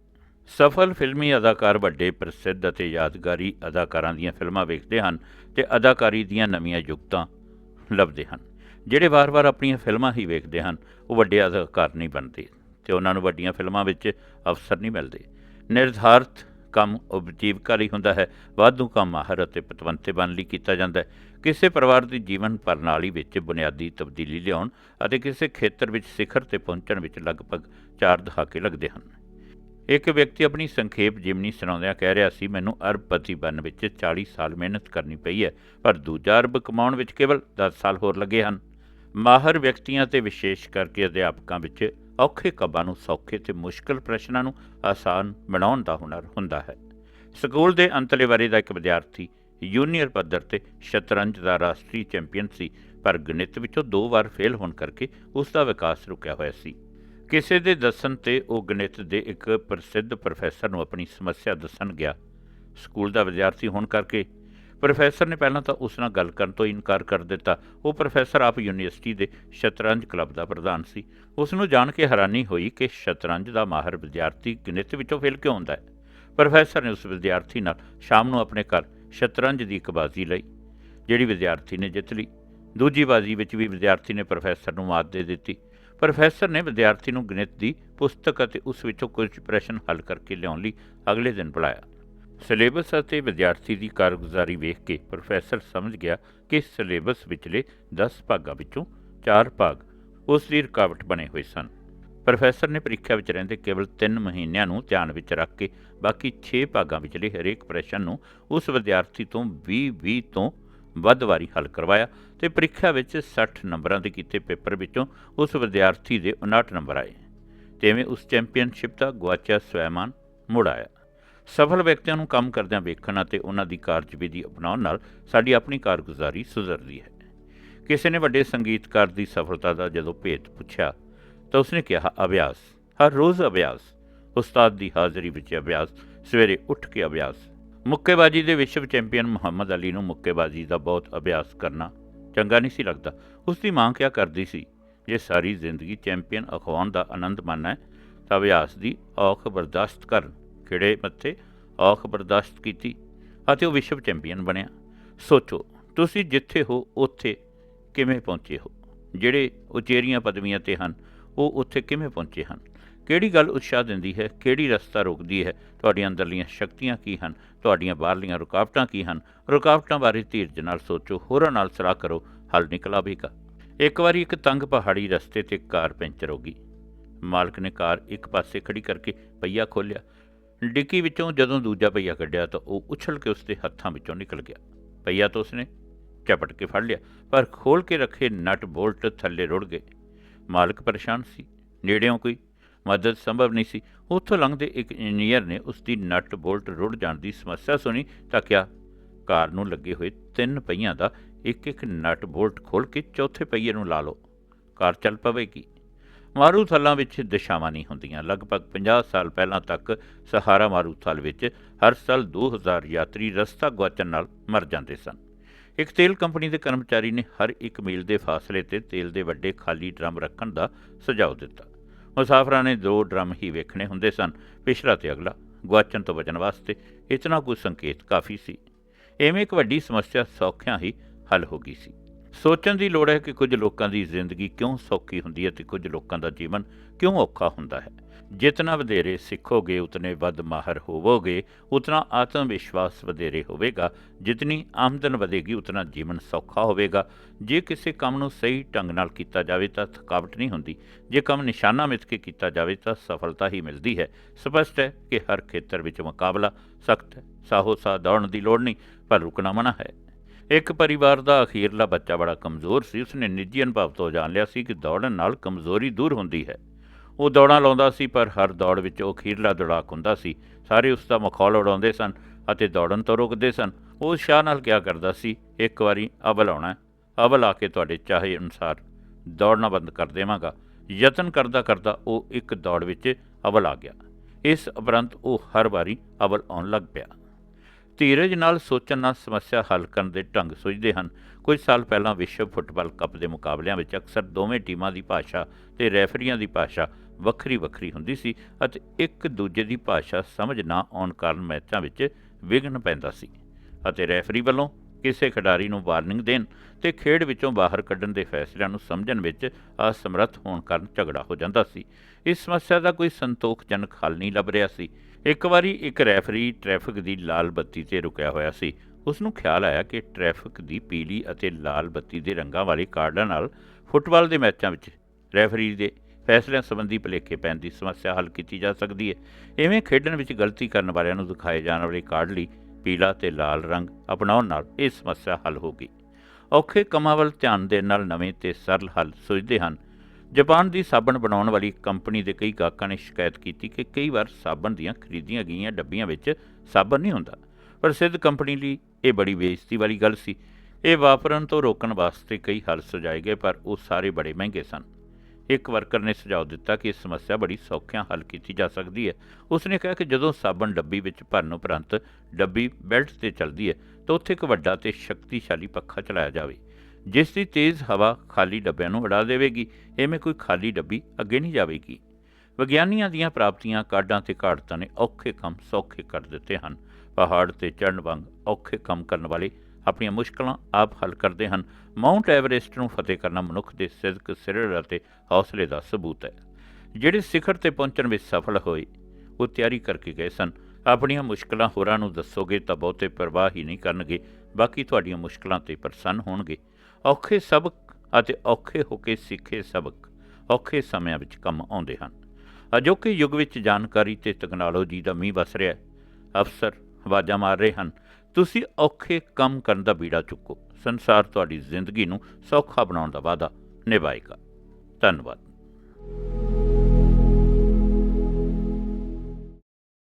ਸਫਲ ਫਿਲਮੀ ਅਦਾਕਾਰ ਵੱਡੇ ਪ੍ਰਸਿੱਧ ਅਤੇ ਯਾਦਗਾਰੀ ਅਦਾਕਾਰਾਂ ਦੀਆਂ ਫਿਲਮਾਂ ਵੇਖਦੇ ਹਨ ਤੇ ਅਦਾਕਾਰੀ ਦੀਆਂ ਨਵੀਆਂ ਯੁਕਤਾਂ ਲੱਭਦੇ ਹਨ। ਜਿਹੜੇ ਵਾਰ-ਵਾਰ ਆਪਣੀਆਂ ਫਿਲਮਾਂ ਹੀ ਵੇਖਦੇ ਹਨ, ਉਹ ਵੱਡੇ ਅਦਾਕਾਰ ਨਹੀਂ ਬਣਦੇ ਤੇ ਉਹਨਾਂ ਨੂੰ ਵੱਡੀਆਂ ਫਿਲਮਾਂ ਵਿੱਚ ਅਵਸਰ ਨਹੀਂ ਮਿਲਦੇ। ਨਿਰਧਾਰਤ ਕੰਮ ਉਪਜੀਵਕਾ ਲਈ ਹੁੰਦਾ ਹੈ, ਵਾਧੂ ਕੰਮ ਮਾਹਰ ਅਤੇ ਪਤਵੰਤੇ ਬਣ ਲਈ ਕੀਤਾ ਜਾਂਦਾ ਹੈ। ਕਿਸੇ ਪਰਿਵਾਰ ਦੀ ਜੀਵਨ ਪ੍ਰਣਾਲੀ ਵਿੱਚ ਬੁਨਿਆਦੀ ਤਬਦੀਲੀ ਲਿਆਉਣ ਅਤੇ ਕਿਸੇ ਖੇਤਰ ਵਿੱਚ ਸਿਖਰ ਤੇ ਪਹੁੰਚਣ ਵਿੱਚ ਲਗਭਗ 4 ਦਹਾਕੇ ਲੱਗਦੇ ਹਨ। ਇੱਕ ਵਿਅਕਤੀ ਆਪਣੀ ਸੰਖੇਪ ਜਿਮਨੀ ਸੁਣਾਉਂਦਿਆਂ ਕਹਿ ਰਿਹਾ ਸੀ, ਮੈਨੂੰ ਅਰਬਪਤੀ ਬਣਨ ਵਿੱਚ 40 ਸਾਲ ਮਿਹਨਤ ਕਰਨੀ ਪਈ ਹੈ, ਪਰ ਦੂਜਾ ਅਰਬ ਕਮਾਉਣ ਵਿੱਚ ਕੇਵਲ 10 ਸਾਲ ਹੋਰ ਲੱਗੇ ਹਨ। ਮਾਹਰ ਵਿਅਕਤੀਆਂ ਤੇ ਵਿਸ਼ੇਸ਼ ਕਰਕੇ ਅਧਿਆਪਕਾਂ ਵਿੱਚ ਔਖੇ ਕੰਮਾਂ ਨੂੰ ਸੌਖੇ ਤੇ ਮੁਸ਼ਕਲ ਪ੍ਰਸ਼ਨਾਂ ਨੂੰ ਆਸਾਨ ਬਣਾਉਣ ਦਾ ਹੁਨਰ ਹੁੰਦਾ ਹੈ। ਸਕੂਲ ਦੇ ਅੰਤਲੇ ਵਰੇ ਦਾ ਇੱਕ ਵਿਦਿਆਰਥੀ ਜੂਨੀਅਰ ਪੱਧਰ ਤੇ ਸ਼ਤਰੰਜ ਦਾ ਰਾਸ਼ਟਰੀ ਚੈਂਪੀਅਨ ਸੀ, ਪਰ ਗਣਿਤ ਵਿੱਚੋਂ ਦੋ ਵਾਰ ਫੇਲ ਹੋਣ ਕਰਕੇ ਉਸ ਦਾ ਵਿਕਾਸ ਰੁਕਿਆ ਹੋਇਆ ਸੀ। ਕਿਸੇ ਦੇ ਦੱਸਣ ਤੇ ਉਹ ਗਣਿਤ ਦੇ ਇੱਕ ਪ੍ਰਸਿੱਧ ਪ੍ਰੋਫੈਸਰ ਨੂੰ ਆਪਣੀ ਸਮੱਸਿਆ ਦੱਸਣ ਗਿਆ। ਸਕੂਲ ਦਾ ਵਿਦਿਆਰਥੀ ਹੋਣ ਕਰਕੇ ਪ੍ਰੋਫੈਸਰ ਨੇ ਪਹਿਲਾਂ ਤਾਂ ਉਸ ਨਾਲ ਗੱਲ ਕਰਨ ਤੋਂ ਇਨਕਾਰ ਕਰ ਦਿੱਤਾ। ਉਹ ਪ੍ਰੋਫੈਸਰ ਆਪ ਯੂਨੀਵਰਸਿਟੀ ਦੇ ਸ਼ਤਰੰਜ ਕਲੱਬ ਦਾ ਪ੍ਰਧਾਨ ਸੀ। ਉਸ ਨੂੰ ਜਾਣ ਕੇ ਹੈਰਾਨੀ ਹੋਈ ਕਿ ਸ਼ਤਰੰਜ ਦਾ ਮਾਹਰ ਵਿਦਿਆਰਥੀ ਗਣਿਤ ਵਿੱਚੋਂ ਫੇਲ ਕਿਉਂ ਹੁੰਦਾ ਹੈ। ਪ੍ਰੋਫੈਸਰ ਨੇ ਉਸ ਵਿਦਿਆਰਥੀ ਨਾਲ ਸ਼ਾਮ ਨੂੰ ਆਪਣੇ ਘਰ ਸ਼ਤਰੰਜ ਦੀ ਇੱਕ ਬਾਜ਼ੀ ਲਈ, ਜਿਹੜੀ ਵਿਦਿਆਰਥੀ ਨੇ ਜਿੱਤ ਲਈ। ਦੂਜੀ ਬਾਜ਼ੀ ਵਿੱਚ ਵੀ ਵਿਦਿਆਰਥੀ ਨੇ ਪ੍ਰੋਫੈਸਰ ਨੂੰ ਮਾਤ ਦੇ ਦਿੱਤੀ। ਪ੍ਰੋਫੈਸਰ ਨੇ ਵਿਦਿਆਰਥੀ ਨੂੰ ਗਣਿਤ ਦੀ ਪੁਸਤਕ ਅਤੇ ਉਸ ਵਿੱਚੋਂ ਕੁਝ ਪ੍ਰਸ਼ਨ ਹੱਲ ਕਰਕੇ ਲਿਆਉਣ ਲਈ ਅਗਲੇ ਦਿਨ ਬੁਲਾਇਆ। ਸਿਲੇਬਸ ਅਤੇ ਵਿਦਿਆਰਥੀ ਦੀ ਕਾਰਗੁਜ਼ਾਰੀ ਵੇਖ ਕੇ ਪ੍ਰੋਫੈਸਰ ਸਮਝ ਗਿਆ ਕਿ ਸਿਲੇਬਸ ਵਿਚਲੇ 10 ਭਾਗਾਂ ਵਿੱਚੋਂ 4 ਭਾਗ ਉਸ ਦੀ ਰੁਕਾਵਟ ਬਣੇ ਹੋਏ ਸਨ। ਪ੍ਰੋਫੈਸਰ ਨੇ ਪ੍ਰੀਖਿਆ ਵਿੱਚ ਰਹਿੰਦੇ ਕੇਵਲ 3 ਮਹੀਨਿਆਂ ਨੂੰ ਧਿਆਨ ਵਿੱਚ ਰੱਖ ਕੇ ਬਾਕੀ 6 ਭਾਗਾਂ ਵਿਚਲੇ ਹਰੇਕ ਪ੍ਰਸ਼ਨ ਨੂੰ ਉਸ ਵਿਦਿਆਰਥੀ ਤੋਂ 20-20 ਤੋਂ ਵੱਧ ਵਾਰੀ ਹੱਲ ਕਰਵਾਇਆ ਤੇ ਪ੍ਰੀਖਿਆ ਵਿੱਚ 60 ਨੰਬਰਾਂ ਦੇ ਕੀਤੇ ਪੇਪਰ ਵਿੱਚੋਂ ਉਸ ਵਿਦਿਆਰਥੀ ਦੇ 59 ਨੰਬਰ ਆਏ। ਤੇਵੇਂ ਉਸ ਚੈਂਪੀਅਨਸ਼ਿਪ ਦਾ ਗਵਾਚਿਆ ਸਵੈਮਾਨ ਮੁੜ ਆਇਆ। ਸਫਲ ਵਿਅਕਤੀਆਂ ਨੂੰ ਕੰਮ ਕਰਦਿਆਂ ਵੇਖਣ ਅਤੇ ਉਹਨਾਂ ਦੀ ਕਾਰਜਵਿਧੀ ਅਪਣਾਉਣ ਨਾਲ ਸਾਡੀ ਆਪਣੀ ਕਾਰਗੁਜ਼ਾਰੀ ਸੁਧਰਦੀ ਹੈ। ਕਿਸੇ ਨੇ ਵੱਡੇ ਸੰਗੀਤਕਾਰ ਦੀ ਸਫਲਤਾ ਦਾ ਜਦੋਂ ਭੇਤ ਪੁੱਛਿਆ, ਤਾਂ ਉਸਨੇ ਕਿਹਾ, ਅਭਿਆਸ, ਹਰ ਰੋਜ਼ ਅਭਿਆਸ। ਉਸਤਾਦ ਦੀ ਹਾਜ਼ਰੀ ਵਿੱਚ ਅਭਿਆਸ, ਸਵੇਰੇ ਉੱਠ ਕੇ ਅਭਿਆਸ। ਮੁੱਕੇਬਾਜ਼ੀ ਦੇ ਵਿਸ਼ਵ ਚੈਂਪੀਅਨ ਮੁਹੰਮਦ ਅਲੀ ਨੂੰ ਮੁੱਕੇਬਾਜ਼ੀ ਦਾ ਬਹੁਤ ਅਭਿਆਸ ਕਰਨਾ ਚੰਗਾ ਨਹੀਂ ਸੀ ਲੱਗਦਾ। ਉਸ ਦੀ ਮਾਂ ਕਿਆ ਕਰਦੀ ਸੀ? ਜੇ ਸਾਰੀ ਜ਼ਿੰਦਗੀ ਚੈਂਪੀਅਨ ਅਖਵਾਉਣ ਦਾ ਆਨੰਦ ਮਾਣਨਾ ਹੈ। ਤਾਂ ਅਭਿਆਸ ਦੀ ਔਖ ਬਰਦਾਸ਼ਤ ਕਰਨ ਕਿਹੜੇ ਮੱਥੇ ਔਖ ਬਰਦਾਸ਼ਤ ਕੀਤੀ ਅਤੇ ਉਹ ਵਿਸ਼ਵ ਚੈਂਪੀਅਨ ਬਣਿਆ। ਸੋਚੋ, ਤੁਸੀਂ ਜਿੱਥੇ ਹੋ, ਉੱਥੇ ਕਿਵੇਂ ਪਹੁੰਚੇ ਹੋ? ਜਿਹੜੇ ਉਚੇਰੀਆਂ ਪਦਵੀਆਂ ਤੇ ਹਨ, ਉਹ ਉੱਥੇ ਕਿਵੇਂ ਪਹੁੰਚੇ ਹਨ? ਕਿਹੜੀ ਗੱਲ ਉਤਸ਼ਾਹ ਦਿੰਦੀ ਹੈ? ਕਿਹੜੀ ਰਸਤਾ ਰੋਕਦੀ ਹੈ? ਤੁਹਾਡੀਆਂ ਅੰਦਰਲੀਆਂ ਸ਼ਕਤੀਆਂ ਕੀ ਹਨ? ਤੁਹਾਡੀਆਂ ਬਾਹਰਲੀਆਂ ਰੁਕਾਵਟਾਂ ਕੀ ਹਨ? ਰੁਕਾਵਟਾਂ ਬਾਰੇ ਧੀਰਜ ਨਾਲ ਸੋਚੋ, ਹੋਰਾਂ ਨਾਲ ਸਲਾਹ ਕਰੋ, ਹੱਲ ਨਿਕਲ ਆਵੇਗਾ। ਇੱਕ ਵਾਰੀ ਇੱਕ ਤੰਗ ਪਹਾੜੀ ਰਸਤੇ ਤੇ ਕਾਰ ਪੈਂਚਰ ਹੋ ਗਈ। ਮਾਲਕ ਨੇ ਕਾਰ ਇੱਕ ਪਾਸੇ ਖੜੀ ਕਰਕੇ ਪਹੀਆ ਖੋਲ੍ਹਿਆ। ਡਿੱਕੀ ਵਿੱਚੋਂ ਜਦੋਂ ਦੂਜਾ ਪਹੀਆ ਕੱਢਿਆ ਤਾਂ ਉਹ ਉਛਲ ਕੇ ਉਸਦੇ ਹੱਥਾਂ ਵਿੱਚੋਂ ਨਿਕਲ ਗਿਆ। ਪਹੀਆ ਤਾਂ ਉਸਨੇ ਝਪਟ ਕੇ ਫੜ ਲਿਆ, ਪਰ ਖੋਲ ਕੇ ਰੱਖੇ ਨਟ ਬੋਲਟ ਥੱਲੇ ਰੁੜ ਗਏ। ਮਾਲਕ ਪਰੇਸ਼ਾਨ ਸੀ। ਨੇੜਿਓਂ ਕੋਈ ਮਦਦ ਸੰਭਵ ਨਹੀਂ ਸੀ। ਉੱਥੋਂ ਲੰਘਦੇ ਇੱਕ ਇੰਜੀਨੀਅਰ ਨੇ ਉਸ ਦੀ ਨਟ ਬੋਲਟ ਰੁੜ ਜਾਣ ਦੀ ਸਮੱਸਿਆ ਸੁਣੀ ਤਾਂ ਕਿਹਾ, ਕਾਰ ਨੂੰ ਲੱਗੇ ਹੋਏ ਤਿੰਨ ਪਹੀਆਂ ਦਾ ਇੱਕ ਇੱਕ ਨਟ ਬੋਲਟ ਖੋਲ ਕੇ ਚੌਥੇ ਪਹੀਏ ਨੂੰ ਲਾ ਲਓ। ਕਾਰ ਚੱਲ ਪਵੇਗੀ। ਮਾਰੂਥਲਾਂ ਵਿੱਚ ਦਿਸ਼ਾਵਾਂ ਨਹੀਂ ਹੁੰਦੀਆਂ। ਲਗਭਗ 50 ਸਾਲ ਪਹਿਲਾਂ ਤੱਕ ਸਹਾਰਾ ਮਾਰੂਥਲ ਵਿੱਚ ਹਰ ਸਾਲ 2000 ਯਾਤਰੀ ਰਸਤਾ ਗੁਆਚਣ ਨਾਲ ਮਰ ਜਾਂਦੇ ਸਨ। ਇੱਕ ਤੇਲ ਕੰਪਨੀ ਦੇ ਕਰਮਚਾਰੀ ਨੇ ਹਰ ਇੱਕ ਮੀਲ ਦੇ ਫਾਸਲੇ ਤੇ ਤੇਲ ਦੇ ਵੱਡੇ ਖਾਲੀ ਡਰਮ ਰੱਖਣ ਦਾ ਸੁਝਾਅ ਦਿੱਤਾ। ਮੁਸਾਫਰਾਂ ਨੇ ਦੋ ਡਰਮ ਹੀ ਵੇਖਣੇ ਹੁੰਦੇ ਸਨ। ਪਿਛਲਾ ਤੇ ਅਗਲਾ। ਗੁਆਚਣ ਤੋਂ ਬਚਣ ਵਾਸਤੇ ਇਤਨਾ ਕੁ ਸੰਕੇਤ ਕਾਫੀ ਸੀ। ਐਵੇਂ ਇੱਕ ਵੱਡੀ ਸਮੱਸਿਆ ਸੌਖਿਆਂ ਹੀ ਹੱਲ ਹੋ ਗਈ ਸੀ। ਸੋਚਣ ਦੀ ਲੋੜ ਹੈ ਕਿ ਕੁਝ ਲੋਕਾਂ ਦੀ ਜ਼ਿੰਦਗੀ ਕਿਉਂ ਸੌਖੀ ਹੁੰਦੀ ਹੈ ਤੇ ਕੁਝ ਲੋਕਾਂ ਦਾ ਜੀਵਨ ਕਿਉਂ ਔਖਾ ਹੁੰਦਾ ਹੈ। ਜਿਤਨਾ ਵਧੇਰੇ ਸਿੱਖੋਗੇ, ਉਤਨੇ ਵੱਧ ਮਾਹਰ ਹੋਵੋਗੇ, ਉਤਨਾ ਆਤਮ ਵਿਸ਼ਵਾਸ ਵਧੇਰੇ ਹੋਵੇਗਾ, ਜਿਤਨੀ ਆਮਦਨ ਵਧੇਗੀ, ਉਤਨਾ ਜੀਵਨ ਸੌਖਾ ਹੋਵੇਗਾ। ਜੇ ਕਿਸੇ ਕੰਮ ਨੂੰ ਸਹੀ ਢੰਗ ਨਾਲ ਕੀਤਾ ਜਾਵੇ ਤਾਂ ਥਕਾਵਟ ਨਹੀਂ ਹੁੰਦੀ। ਜੇ ਕੰਮ ਨਿਸ਼ਾਨਾ ਮਿੱਥ ਕੇ ਕੀਤਾ ਜਾਵੇ ਤਾਂ ਸਫਲਤਾ ਹੀ ਮਿਲਦੀ ਹੈ। ਸਪਸ਼ਟ ਹੈ ਕਿ ਹਰ ਖੇਤਰ ਵਿੱਚ ਮੁਕਾਬਲਾ ਸਖਤ ਹੈ। ਸਾਹੋ ਸਾਹ ਦੌੜਨ ਦੀ ਲੋੜ ਨਹੀਂ, ਪਰ ਰੁਕਣਾ ਮਨਾ ਹੈ। ਇੱਕ ਪਰਿਵਾਰ ਦਾ ਅਖੀਰਲਾ ਬੱਚਾ ਬੜਾ ਕਮਜ਼ੋਰ ਸੀ। ਉਸਨੇ ਨਿੱਜੀ ਅਨੁਭਵ ਤੋਂ ਜਾਣ ਲਿਆ ਸੀ ਕਿ ਦੌੜਨ ਨਾਲ ਕਮਜ਼ੋਰੀ ਦੂਰ ਹੁੰਦੀ ਹੈ। ਉਹ ਦੌੜਾਂ ਲਾਉਂਦਾ ਸੀ ਪਰ ਹਰ ਦੌੜ ਵਿੱਚ ਉਹ ਖੀਰਲਾ ਦੌੜਾਕ ਹੁੰਦਾ ਸੀ। ਸਾਰੇ ਉਸ ਦਾ ਮਖੌਲ ਉਡਾਉਂਦੇ ਸਨ ਅਤੇ ਦੌੜਨ ਤੋਂ ਰੋਕਦੇ ਸਨ। ਉਹ ਸ਼ਾਹ ਨਾਲ ਕਿਹਾ ਕਰਦਾ ਸੀ? ਇੱਕ ਵਾਰੀ ਅਵਲ ਆਉਣਾ ਹੈ, ਅਵਲ ਆ ਕੇ ਤੁਹਾਡੇ ਚਾਹੇ ਅਨੁਸਾਰ ਦੌੜਨਾ ਬੰਦ ਕਰ ਦੇਵਾਂਗਾ। ਯਤਨ ਕਰਦਾ ਕਰਦਾ ਉਹ ਇੱਕ ਦੌੜ ਵਿੱਚ ਅਵਲ ਆ ਗਿਆ। ਇਸ ਉਪਰੰਤ ਉਹ ਹਰ ਵਾਰੀ ਅਵਲ ਆਉਣ ਲੱਗ ਪਿਆ। ਧੀਰਜ ਨਾਲ ਸੋਚਣ ਨਾਲ ਸਮੱਸਿਆ ਹੱਲ ਕਰਨ ਦੇ ਢੰਗ ਸੁਝਦੇ ਹਨ। ਕੁਝ ਸਾਲ ਪਹਿਲਾਂ ਵਿਸ਼ਵ ਫੁੱਟਬਾਲ ਕੱਪ ਦੇ ਮੁਕਾਬਲਿਆਂ ਵਿੱਚ ਅਕਸਰ ਦੋਵੇਂ ਟੀਮਾਂ ਦੀ ਭਾਸ਼ਾ ਤੇ ਰੈਫਰੀਆਂ ਦੀ ਭਾਸ਼ਾ ਵੱਖਰੀ ਵੱਖਰੀ ਹੁੰਦੀ ਸੀ ਅਤੇ ਇੱਕ ਦੂਜੇ ਦੀ ਭਾਸ਼ਾ ਸਮਝ ਨਾ ਆਉਣ ਕਾਰਨ ਮੈਚਾਂ ਵਿੱਚ ਵਿਘਨ ਪੈਂਦਾ ਸੀ ਅਤੇ ਰੈਫਰੀ ਵੱਲੋਂ ਕਿਸੇ ਖਿਡਾਰੀ ਨੂੰ ਵਾਰਨਿੰਗ ਦੇਣ ਤੇ ਖੇਡ ਵਿੱਚੋਂ ਬਾਹਰ ਕੱਢਣ ਦੇ ਫੈਸਲਿਆਂ ਨੂੰ ਸਮਝਣ ਵਿੱਚ ਅਸਮਰੱਥ ਹੋਣ ਕਾਰਨ ਝਗੜਾ ਹੋ ਜਾਂਦਾ ਸੀ। ਇਸ ਸਮੱਸਿਆ ਦਾ ਕੋਈ ਸੰਤੋਖਜਨਕ ਹੱਲ ਨਹੀਂ ਲੱਭ ਰਿਹਾ ਸੀ। ਇੱਕ ਵਾਰੀ ਇੱਕ ਰੈਫਰੀ ਟ੍ਰੈਫਿਕ ਦੀ ਲਾਲ ਬੱਤੀ ਤੇ ਰੁਕਿਆ ਹੋਇਆ ਸੀ। ਉਸ ਨੂੰ ਖਿਆਲ ਆਇਆ ਕਿ ਟ੍ਰੈਫਿਕ ਦੀ ਪੀਲੀ ਅਤੇ ਲਾਲ ਬੱਤੀ ਦੇ ਰੰਗਾਂ ਵਾਲੇ ਕਾਰਡਾਂ ਨਾਲ ਫੁੱਟਬਾਲ ਦੇ ਮੈਚਾਂ ਵਿੱਚ ਰੈਫਰੀ ਦੇ ਫੈਸਲਿਆਂ ਸੰਬੰਧੀ ਭੁਲੇਖੇ ਪੈਣ ਦੀ ਸਮੱਸਿਆ ਹੱਲ ਕੀਤੀ ਜਾ ਸਕਦੀ ਹੈ। ਇਵੇਂ ਖੇਡਣ ਵਿੱਚ ਗਲਤੀ ਕਰਨ ਵਾਲਿਆਂ ਨੂੰ ਦਿਖਾਏ ਜਾਣ ਵਾਲੇ ਕਾਰਡ ਲਈ ਪੀਲਾ ਤੇ ਲਾਲ ਰੰਗ ਅਪਣਾਉਣ ਨਾਲ ਇਹ ਸਮੱਸਿਆ ਹੱਲ ਹੋਗੀ ਔਖੇ ਕੰਮਾਂ ਵੱਲ ਧਿਆਨ ਦੇਣ ਨਾਲ ਨਵੇਂ ਤੇ ਸਰਲ ਹੱਲ ਸੁਝਦੇ ਹਨ। ਜਾਪਾਨ ਦੀ ਸਾਬਣ ਬਣਾਉਣ ਵਾਲੀ ਕੰਪਨੀ ਦੇ ਕਈ ਗਾਹਕਾਂ ਨੇ ਸ਼ਿਕਾਇਤ ਕੀਤੀ ਕਿ ਕਈ ਵਾਰ ਸਾਬਣ ਦੀਆਂ ਖਰੀਦੀਆਂ ਗਈਆਂ ਡੱਬੀਆਂ ਵਿੱਚ ਸਾਬਣ ਨਹੀਂ ਹੁੰਦਾ। ਪ੍ਰਸਿੱਧ ਕੰਪਨੀ ਲਈ ਇਹ ਬੜੀ ਬੇਇੱਜ਼ਤੀ ਵਾਲੀ ਗੱਲ ਸੀ। ਇਹ ਵਾਪਰਨ ਤੋਂ ਰੋਕਣ ਵਾਸਤੇ ਕਈ ਹੱਲ ਸੁਝਾਏ ਗਏ, ਪਰ ਉਹ ਸਾਰੇ ਬੜੇ ਮਹਿੰਗੇ ਸਨ। ਇੱਕ ਵਰਕਰ ਨੇ ਸੁਝਾਅ ਦਿੱਤਾ ਕਿ ਇਹ ਸਮੱਸਿਆ ਬੜੀ ਸੌਖਿਆਂ ਹੱਲ ਕੀਤੀ ਜਾ ਸਕਦੀ ਹੈ। ਉਸ ਨੇ ਕਿਹਾ ਕਿ ਜਦੋਂ ਸਾਬਣ ਡੱਬੀ ਵਿੱਚ ਭਰਨ ਉਪਰੰਤ ਡੱਬੀ ਬੈਲਟ ਤੇ ਚੱਲਦੀ ਹੈ, ਤਾਂ ਉੱਥੇ ਇੱਕ ਵੱਡਾ ਤੇ ਸ਼ਕਤੀਸ਼ਾਲੀ ਪੱਖਾ ਚਲਾਇਆ ਜਾਵੇ, ਜਿਸ ਦੀ ਤੇਜ਼ ਹਵਾ ਖਾਲੀ ਡੱਬਿਆਂ ਨੂੰ ਉਡਾ ਦੇਵੇਗੀ। ਐਵੇਂ ਕੋਈ ਖਾਲੀ ਡੱਬੀ ਅੱਗੇ ਨਹੀਂ ਜਾਵੇਗੀ। ਵਿਗਿਆਨੀਆਂ ਦੀਆਂ ਪ੍ਰਾਪਤੀਆਂ ਕਾਢਾਂ ਤੇ ਘਾੜਤਾਂ ਨੇ ਔਖੇ ਕੰਮ ਸੌਖੇ ਕਰ ਦਿੱਤੇ ਹਨ। ਪਹਾੜ ਤੇ ਚੜ੍ਹਨ ਵਾਂਗ ਔਖੇ ਕੰਮ ਕਰਨ ਵਾਲੇ ਆਪਣੀਆਂ ਮੁਸ਼ਕਲਾਂ ਆਪ ਹੱਲ ਕਰਦੇ ਹਨ। ਮਾਊਂਟ ਐਵਰੈਸਟ ਨੂੰ ਫਤਿਹ ਕਰਨਾ ਮਨੁੱਖ ਦੇ ਸਿਦਕ ਸਿਰੜ ਅਤੇ ਹੌਸਲੇ ਦਾ ਸਬੂਤ ਹੈ। ਜਿਹੜੇ ਸਿਖਰ ਤੇ ਪਹੁੰਚਣ ਵਿੱਚ ਸਫਲ ਹੋਏ, ਉਹ ਤਿਆਰੀ ਕਰਕੇ ਗਏ ਸਨ। ਆਪਣੀਆਂ ਮੁਸ਼ਕਲਾਂ ਹੋਰਾਂ ਨੂੰ ਦੱਸੋਗੇ ਤਾਂ ਬਹੁਤੇ ਪਰਵਾਹ ਹੀ ਨਹੀਂ ਕਰਨਗੇ, ਬਾਕੀ ਤੁਹਾਡੀਆਂ ਮੁਸ਼ਕਲਾਂ ਤੇ ਪ੍ਰਸੰਨ ਹੋਣਗੇ। ਔਖੇ ਸਬਕ ਅਤੇ ਔਖੇ ਹੋ ਕੇ ਸਿੱਖੇ ਸਬਕ ਔਖੇ ਸਮਿਆਂ ਵਿੱਚ ਕੰਮ ਆਉਂਦੇ ਹਨ। ਅਜੋਕੇ ਯੁੱਗ ਵਿੱਚ ਜਾਣਕਾਰੀ ਤੇ ਤਕਨਾਲੋਜੀ ਦਾ ਮੀਂਹ ਵਸ ਰਿਹਾ ਹੈ। ਅਫਸਰ ਆਵਾਜ਼ਾਂ ਮਾਰ ਰਹੇ ਹਨ। ਤੁਸੀਂ ਔਖੇ ਕੰਮ ਕਰਨ ਦਾ ਬੀੜਾ ਚੁੱਕੋ। ਸੰਸਾਰ ਤੁਹਾਡੀ ਜ਼ਿੰਦਗੀ ਨੂੰ ਸੌਖਾ ਬਣਾਉਣ ਦਾ ਵਾਅਦਾ ਨਿਭਾਏਗਾ। ਧੰਨਵਾਦ।